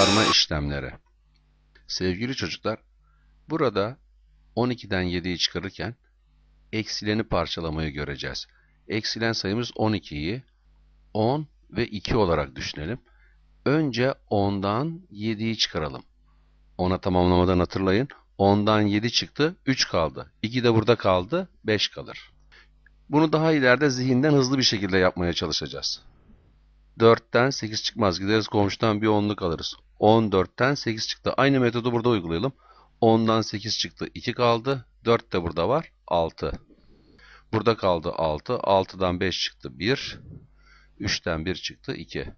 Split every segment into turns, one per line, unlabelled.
Çıkarma işlemleri. Sevgili çocuklar, burada 12'den 7'yi çıkarırken eksileni parçalamayı göreceğiz. Eksilen sayımız 12'yi 10 ve 2 olarak düşünelim. Önce 10'dan 7'yi çıkaralım. 10'a tamamlamadan hatırlayın. 10'dan 7 çıktı, 3 kaldı. 2 de burada kaldı, 5 kalır. Bunu daha ileride zihinden hızlı bir şekilde yapmaya çalışacağız. 4'ten 8 çıkmaz. Gideriz komşudan bir onluk alırız. 14'ten 8 çıktı. Aynı metodu burada uygulayalım. 10'dan 8 çıktı. 2 kaldı. 4 de burada var. 6. Burada kaldı 6. 6'dan 5 çıktı. 1. 3'ten 1 çıktı. 2.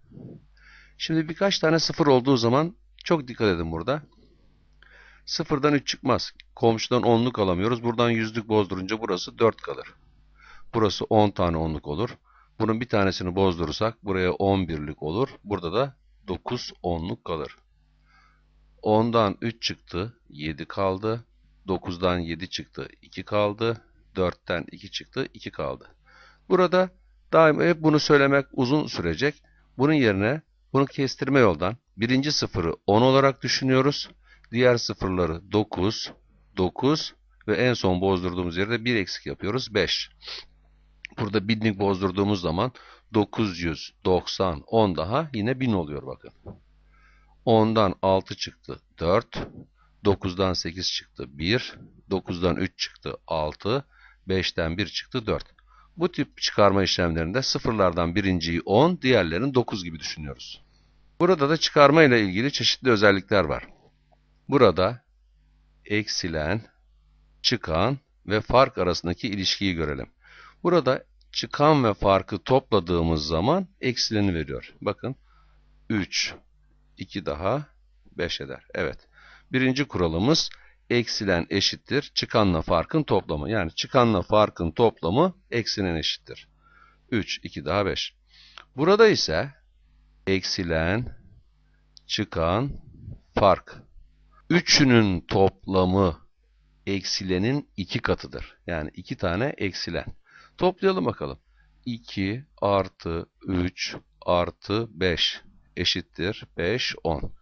Şimdi birkaç tane sıfır olduğu zaman çok dikkat edin burada. Sıfırdan 3 çıkmaz. Komşudan onluk alamıyoruz. Buradan yüzlük bozdurunca burası 4 kalır. Burası 10 tane onluk olur. Bunun bir tanesini bozdurursak buraya 11'lik olur. Burada da 9 onluk kalır. 10'dan 3 çıktı. 7 kaldı. 9'dan 7 çıktı. 2 kaldı. 4'ten 2 çıktı. 2 kaldı. Burada daima hep bunu söylemek uzun sürecek. Bunun yerine bunu kestirme yoldan birinci sıfırı 10 olarak düşünüyoruz. Diğer sıfırları 9, 9 ve en son bozdurduğumuz yerde 1 eksik yapıyoruz. 5. Burada binlik bozdurduğumuz zaman 990, 10 daha yine 1000 oluyor bakın. 10'dan 6 çıktı 4, 9'dan 8 çıktı 1, 9'dan 3 çıktı 6, 5'ten 1 çıktı 4. Bu tip çıkarma işlemlerinde sıfırlardan birinciyi 10, diğerlerini 9 gibi düşünüyoruz. Burada da çıkarma ile ilgili çeşitli özellikler var. Burada eksilen, çıkan ve fark arasındaki ilişkiyi görelim. Burada çıkan ve farkı topladığımız zaman eksileni veriyor. Bakın 3, 2 daha 5 eder. Evet. Birinci kuralımız eksilen eşittir çıkanla farkın toplamı. Yani çıkanla farkın toplamı eksinin eşittir. 3, 2 daha 5. Burada ise eksilen, çıkan, fark. Üçünün toplamı eksilenin iki katıdır. Yani iki tane eksilen. Toplayalım bakalım. 2 artı 3 artı 5 eşittir 5, 10.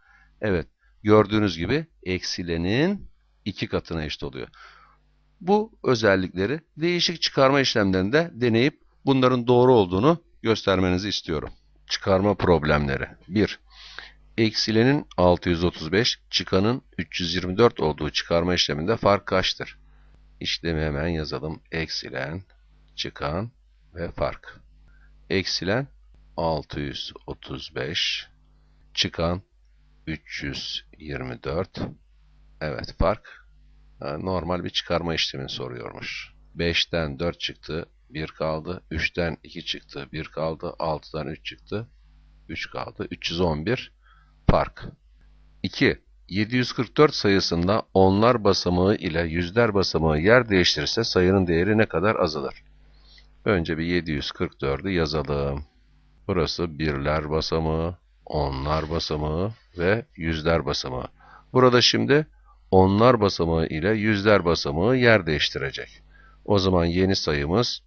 Evet, gördüğünüz gibi eksilenin iki katına eşit oluyor. Bu özellikleri değişik çıkarma işlemlerinde deneyip bunların doğru olduğunu göstermenizi istiyorum. Çıkarma problemleri. 1. Eksilenin 635, çıkanın 324 olduğu çıkarma işleminde fark kaçtır? İşlemi hemen yazalım. Eksilen, çıkan ve fark. Eksilen 635, çıkan 324. Evet fark normal bir çıkarma işlemini soruyormuş. 5'ten 4 çıktı, 1 kaldı. 3'ten 2 çıktı, 1 kaldı. 6'dan 3 çıktı, 3 kaldı. 311 fark. 2. 744 sayısında onlar basamağı ile yüzler basamağı yer değiştirirse sayının değeri ne kadar azalır? Önce bir 744'ü yazalım. Burası birler basamağı, onlar basamağı ve yüzler basamağı. Burada şimdi onlar basamağı ile yüzler basamağı yer değiştirecek. O zaman yeni sayımız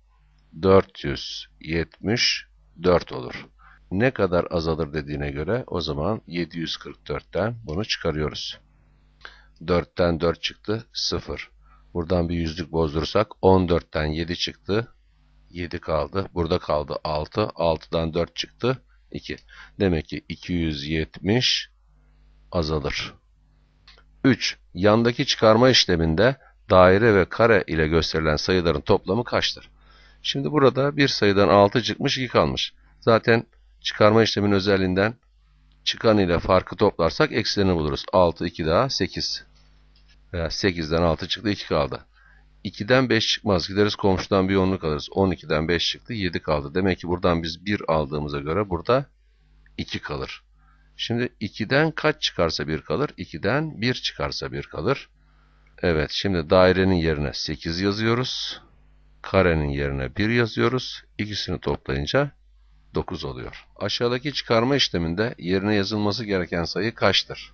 474 olur. Ne kadar azalır dediğine göre o zaman 744'ten bunu çıkarıyoruz. 4'ten 4 çıktı 0. Buradan bir yüzlük bozdurursak 14'ten 7 çıktı 7 kaldı. Burada kaldı 6. 6'dan 4 çıktı 2. Demek ki 270 azalır. 3. Yandaki çıkarma işleminde daire ve kare ile gösterilen sayıların toplamı kaçtır? Şimdi burada bir sayıdan 6 çıkmış 2 kalmış. Zaten çıkarma işleminin özelliğinden çıkan ile farkı toplarsak eksilerini buluruz. 6, 2 daha 8. Veya 8'den 6 çıktı 2 kaldı. 2'den 5 çıkmaz. Gideriz komşudan bir onluk alırız. 12'den 5 çıktı 7 kaldı. Demek ki buradan biz 1 aldığımıza göre burada 2 kalır. Şimdi 2'den kaç çıkarsa 1 kalır? 2'den 1 çıkarsa 1 kalır. Evet şimdi dairenin yerine 8 yazıyoruz. Karenin yerine 1 yazıyoruz. İkisini toplayınca 9 oluyor. Aşağıdaki çıkarma işleminde yerine yazılması gereken sayı kaçtır?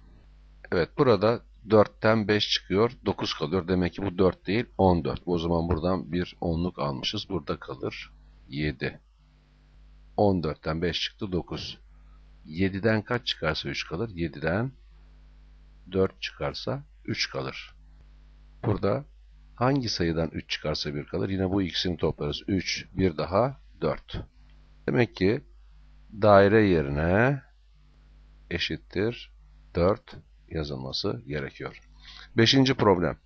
Evet burada 4'ten 5 çıkıyor. 9 kalıyor. Demek ki bu 4 değil 14. O zaman buradan bir onluk almışız. Burada kalır 7. 14'ten 5 çıktı 9. 7'den kaç çıkarsa 3 kalır? 7'den 4 çıkarsa 3 kalır. Burada hangi sayıdan 3 çıkarsa 1 kalır? Yine bu ikisini toplarız. 3, 1 daha 4. Demek ki daire yerine eşittir 4 yazılması gerekiyor. Beşinci problem.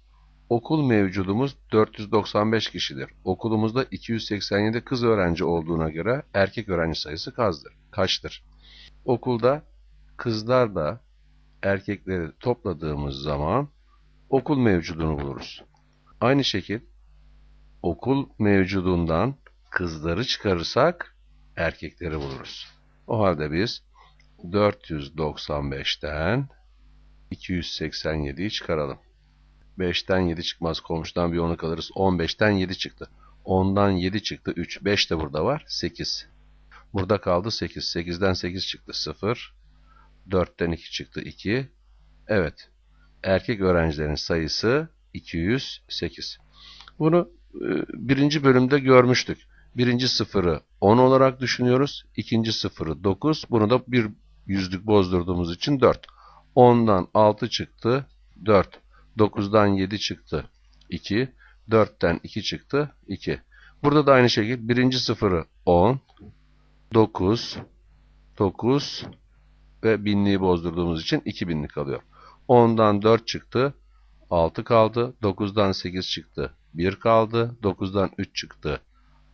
Okul mevcudumuz 495 kişidir. Okulumuzda 287 kız öğrenci olduğuna göre erkek öğrenci sayısı kazdır. Kaçtır? Okulda kızlar da erkekleri topladığımız zaman okul mevcudunu buluruz. Aynı şekil okul mevcudundan kızları çıkarırsak erkekleri buluruz. O halde biz 495'ten 287'yi çıkaralım. 5'ten 7 çıkmaz. Komşudan bir 10'u kalırız. 15'ten 7 çıktı. 10'dan 7 çıktı. 3. 5 de burada var. 8. Burada kaldı 8. 8'den 8 çıktı. 0. 4'ten 2 çıktı. 2. Evet. Erkek öğrencilerin sayısı 208. Bunu e, birinci bölümde görmüştük. Birinci sıfırı 10 olarak düşünüyoruz. İkinci sıfırı 9. Bunu da bir yüzlük bozdurduğumuz için 4. 10'dan 6 çıktı. 4. 9'dan 7 çıktı. 2. 4'ten 2 çıktı. 2. Burada da aynı şekilde birinci sıfırı 10. 9. 9. Ve binliği bozdurduğumuz için 2000'lik kalıyor. 10'dan 4 çıktı. 6 kaldı. 9'dan 8 çıktı. 1 kaldı. 9'dan 3 çıktı.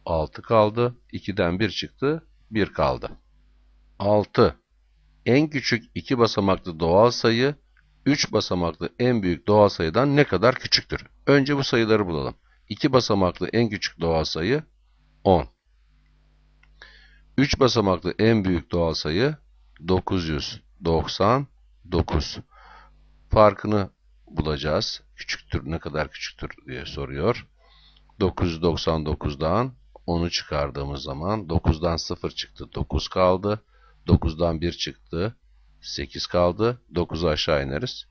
6 kaldı. 2'den 1 çıktı. 1 kaldı. 6. En küçük iki basamaklı doğal sayı 3 basamaklı en büyük doğal sayıdan ne kadar küçüktür? Önce bu sayıları bulalım. 2 basamaklı en küçük doğal sayı 10. 3 basamaklı en büyük doğal sayı 999. Farkını bulacağız. Küçüktür, ne kadar küçüktür diye soruyor. 999'dan 10'u çıkardığımız zaman 9'dan 0 çıktı, 9 kaldı. 9'dan 1 çıktı, 8 kaldı. 9'u aşağı ineriz.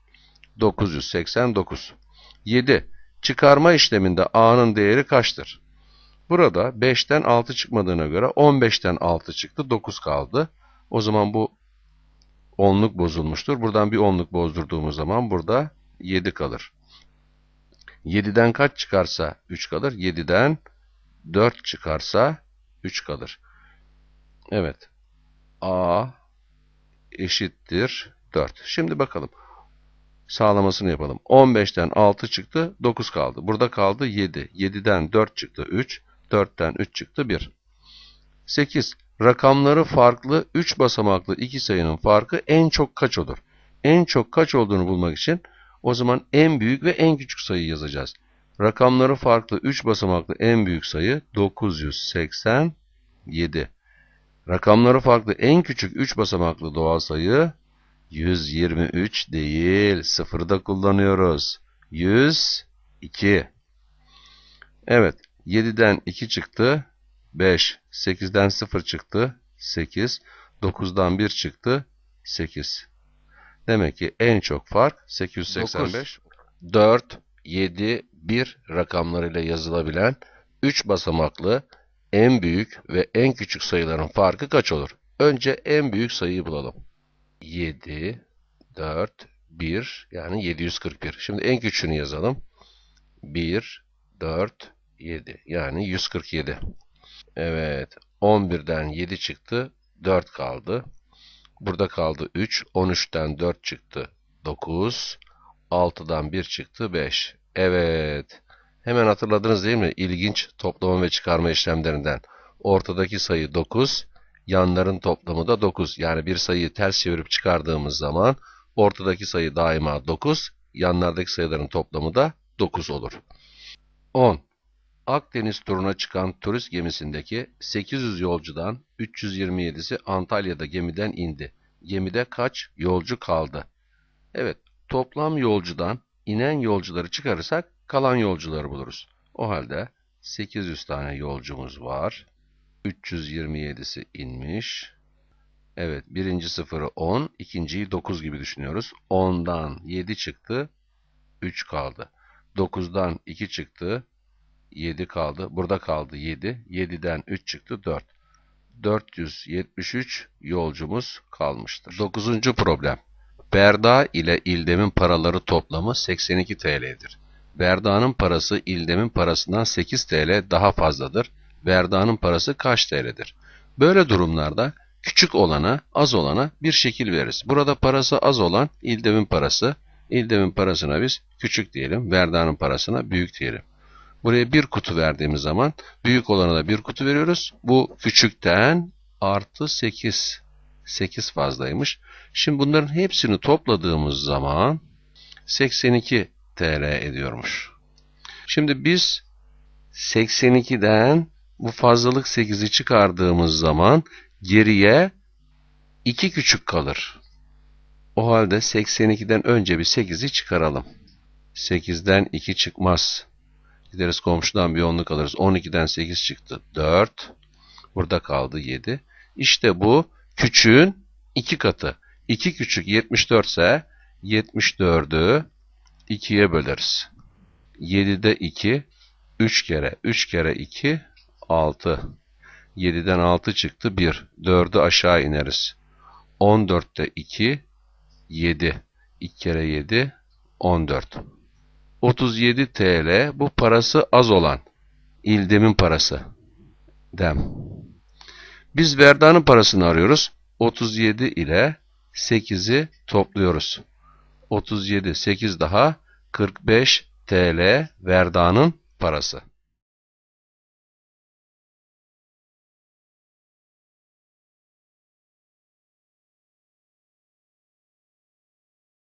989. 7. Çıkarma işleminde A'nın değeri kaçtır? Burada 5'ten 6 çıkmadığına göre 15'ten 6 çıktı, 9 kaldı. O zaman bu onluk bozulmuştur. Buradan bir onluk bozdurduğumuz zaman burada 7 kalır. 7'den kaç çıkarsa 3 kalır. 7'den 4 çıkarsa 3 kalır. Evet. A eşittir 4. Şimdi bakalım. Sağlamasını yapalım. 15'ten 6 çıktı, 9 kaldı. Burada kaldı 7. 7'den 4 çıktı 3. 4'ten 3 çıktı 1. 8. Rakamları farklı 3 basamaklı iki sayının farkı en çok kaç olur? En çok kaç olduğunu bulmak için o zaman en büyük ve en küçük sayıyı yazacağız. Rakamları farklı 3 basamaklı en büyük sayı 987. Rakamları farklı en küçük 3 basamaklı doğal sayı 123 değil. Sıfırı da kullanıyoruz. 102. Evet. 7'den 2 çıktı. 5. 8'den 0 çıktı. 8. 9'dan 1 çıktı. 8. Demek ki en çok fark 885. 4, 7, 1 rakamlarıyla yazılabilen 3 basamaklı en büyük ve en küçük sayıların farkı kaç olur? Önce en büyük sayıyı bulalım. 7, 4, 1 yani 741. Şimdi en küçüğünü yazalım. 1, 4, 7 yani 147. Evet 11'den 7 çıktı 4 kaldı. Burada kaldı 3. 13'ten 4 çıktı 9. 6'dan 1 çıktı 5. Evet. Hemen hatırladınız değil mi? İlginç toplama ve çıkarma işlemlerinden. Ortadaki sayı 9, yanların toplamı da 9. Yani bir sayıyı ters çevirip çıkardığımız zaman ortadaki sayı daima 9, yanlardaki sayıların toplamı da 9 olur. 10. Akdeniz turuna çıkan turist gemisindeki 800 yolcudan 327'si Antalya'da gemiden indi. Gemide kaç yolcu kaldı? Evet, toplam yolcudan inen yolcuları çıkarırsak kalan yolcuları buluruz. O halde 800 tane yolcumuz var. 327'si inmiş. Evet, birinci sıfırı 10, ikinciyi 9 gibi düşünüyoruz. 10'dan 7 çıktı, 3 kaldı. 9'dan 2 çıktı, 7 kaldı. Burada kaldı 7. 7'den 3 çıktı 4. 473 yolcumuz kalmıştır. 9. problem. Berda ile İldem'in paraları toplamı 82 TL'dir. Berda'nın parası İldem'in parasından 8 TL daha fazladır. Berda'nın parası kaç TL'dir? Böyle durumlarda küçük olana, az olana bir şekil veririz. Burada parası az olan İldem'in parası. İldem'in parasına biz küçük diyelim. Berda'nın parasına büyük diyelim. Buraya bir kutu verdiğimiz zaman büyük olana da bir kutu veriyoruz. Bu küçükten artı 8. 8 fazlaymış. Şimdi bunların hepsini topladığımız zaman 82 TL ediyormuş. Şimdi biz 82'den bu fazlalık 8'i çıkardığımız zaman geriye 2 küçük kalır. O halde 82'den önce bir 8'i çıkaralım. 8'den 2 çıkmaz. Gideriz komşudan bir onluk alırız. 12'den 8 çıktı. 4. Burada kaldı 7. İşte bu küçüğün 2 katı. 2 küçük 74 ise 74'ü 2'ye böleriz. 7'de 2. 3 kere. 3 kere 2. 6. 7'den 6 çıktı. 1. 4'ü aşağı ineriz. 14'te 2. 7. 2 kere 7. 14. 37 TL bu parası az olan İldem'in parası. Dem. Biz Verda'nın parasını arıyoruz. 37 ile 8'i topluyoruz. 37, 8 daha 45 TL Verda'nın parası.